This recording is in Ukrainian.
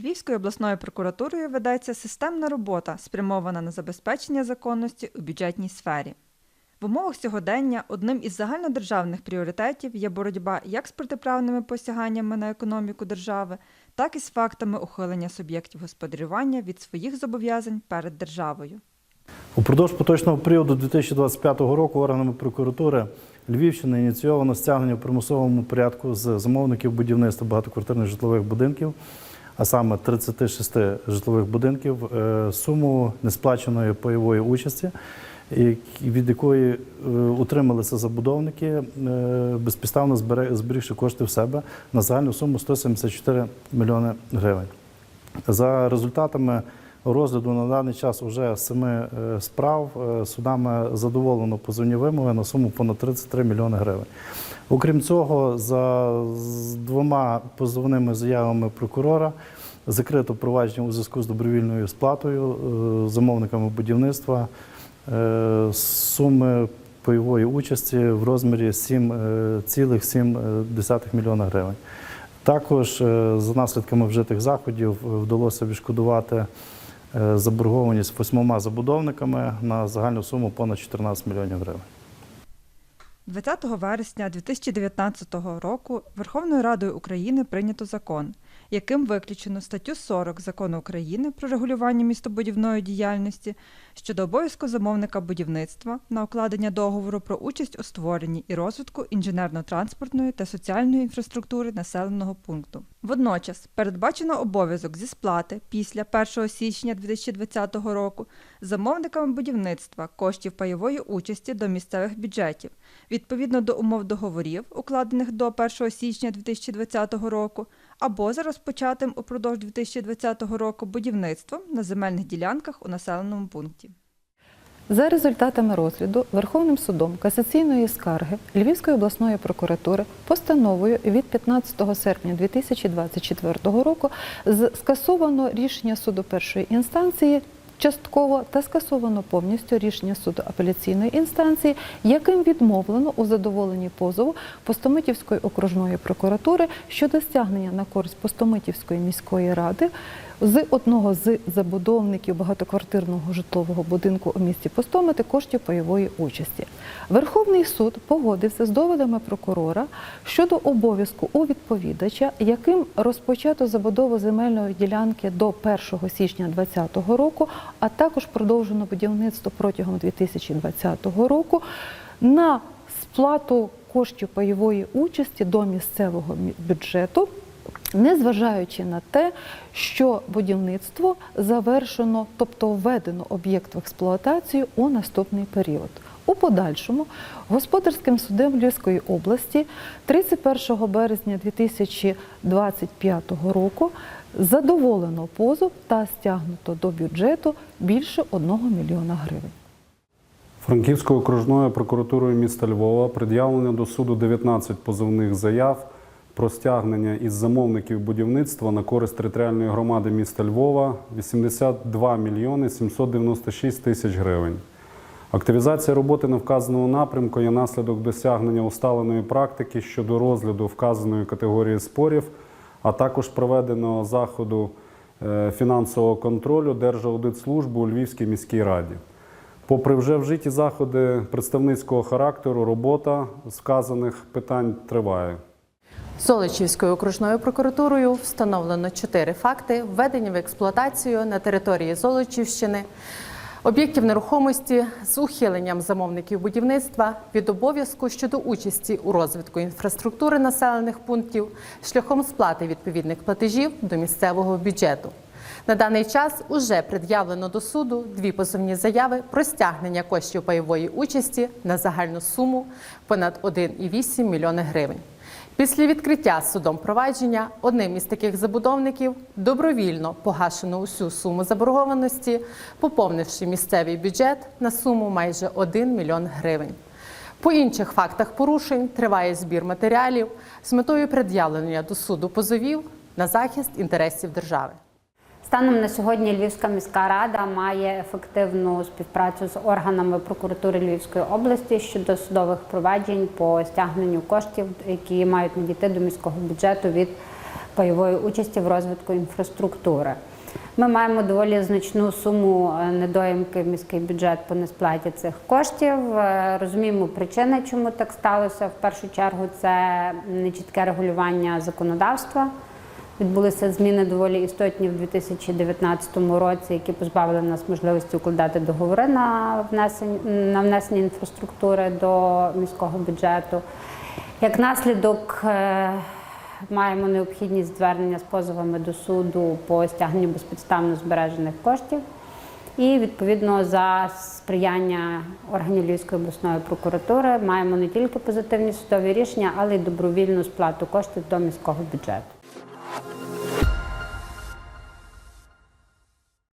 Львівською обласною прокуратурою ведеться системна робота, спрямована на забезпечення законності у бюджетній сфері. В умовах сьогодення одним із загальнодержавних пріоритетів є боротьба як з протиправними посяганнями на економіку держави, так і з фактами ухилення суб'єктів господарювання від своїх зобов'язань перед державою. Упродовж поточного періоду 2025 року органами прокуратури Львівщини ініційовано стягнення в примусовому порядку з замовників будівництва багатоквартирних житлових будинків, а саме 36 житлових будинків, е, суму несплаченої пайової участі, від якої е, утрималися забудовники, е, безпідставно зберігши кошти в себе на загальну суму 174 мільйони гривень. За результатами розгляду на даний час вже семи е, справ е, судами задоволено позовні вимоги на суму понад 33 мільйони гривень. Окрім цього, за двома позовними заявами прокурора закрито провадження у зв'язку з добровільною сплатою е, замовниками будівництва суми пайової участі в розмірі е, 7,7 мільйона гривень. Також за наслідками вжитих заходів вдалося відшкодувати заборгованість восьмома забудовниками на загальну суму понад 14 мільйонів гривень. 20 вересня 2019 року Верховною Радою України прийнято закон, яким виключено статтю 40 Закону України про регулювання містобудівної діяльності щодо обов'язку замовника будівництва на укладення договору про участь у створенні і розвитку інженерно-транспортної та соціальної інфраструктури населеного пункту. Водночас передбачено обов'язок зі сплати після 1 січня 2020 року замовниками будівництва коштів пайової участі до місцевих бюджетів відповідно до умов договорів, укладених до 1 січня 2020 року, або за розпочатим упродовж 2020 року будівництвом на земельних ділянках у населеному пункті. За результатами розгляду Верховним судом касаційної скарги Львівської обласної прокуратури постановою від 15 серпня 2024 року скасовано рішення суду першої інстанції частково та скасовано повністю рішення суду апеляційної інстанції, яким відмовлено у задоволенні позову Постомитівської окружної прокуратури щодо стягнення на користь Постомитівської міської ради з одного з забудовників багатоквартирного житлового будинку у місті Постомити коштів пайової участі. Верховний суд погодився з доводами прокурора щодо обов'язку у відповідача, яким розпочато забудову земельної ділянки до 1 січня 2020 року, а також продовжено будівництво протягом 2020 року на сплату коштів пайової участі до місцевого бюджету незважаючи на те, що будівництво завершено, тобто введено об'єкт в експлуатацію у наступний період. У подальшому господарським судом Львівської області 31 березня 2025 року задоволено позов та стягнуто до бюджету більше 1 мільйона гривень. Франківською окружною прокуратурою міста Львова пред'явлено до суду 19 позовних заяв про стягнення із замовників будівництва на користь територіальної громади міста Львова 82 мільйони 796 тисяч гривень. Активізація роботи на вказаному напрямку є наслідок досягнення усталеної практики щодо розгляду вказаної категорії спорів, а також проведеного заходу е, фінансового контролю Держаудитслужби у Львівській міській раді. Попри вже вжиті заходи представницького характеру, робота з вказаних питань триває. Золочівською окружною прокуратурою встановлено чотири факти введення в експлуатацію на території Золочівщини об'єктів нерухомості з ухиленням замовників будівництва від обов'язку щодо участі у розвитку інфраструктури населених пунктів шляхом сплати відповідних платежів до місцевого бюджету. На даний час уже пред'явлено до суду дві позовні заяви про стягнення коштів пайової участі на загальну суму понад 1,8 мільйони гривень. Після відкриття судом провадження одним із таких забудовників добровільно погашено усю суму заборгованості, поповнивши місцевий бюджет на суму майже 1 мільйон гривень. По інших фактах порушень триває збір матеріалів з метою пред'явлення до суду позовів на захист інтересів держави. Станом на сьогодні Львівська міська рада має ефективну співпрацю з органами прокуратури Львівської області щодо судових проваджень по стягненню коштів, які мають надійти до міського бюджету від пайової участі в розвитку інфраструктури. Ми маємо доволі значну суму е, недоїмки в міський бюджет по несплаті цих коштів. Е, Розуміємо причини, чому так сталося. В першу чергу це нечітке регулювання законодавства. Відбулися зміни доволі істотні в 2019 році, які позбавили нас можливості укладати договори на внесення, на внесення інфраструктури до міського бюджету. Як наслідок е, маємо необхідність звернення з позовами до суду по стягненню безпідставно збережених коштів. І відповідно за сприяння органів Львівської обласної прокуратури маємо не тільки позитивні судові рішення, але й добровільну сплату коштів до міського бюджету.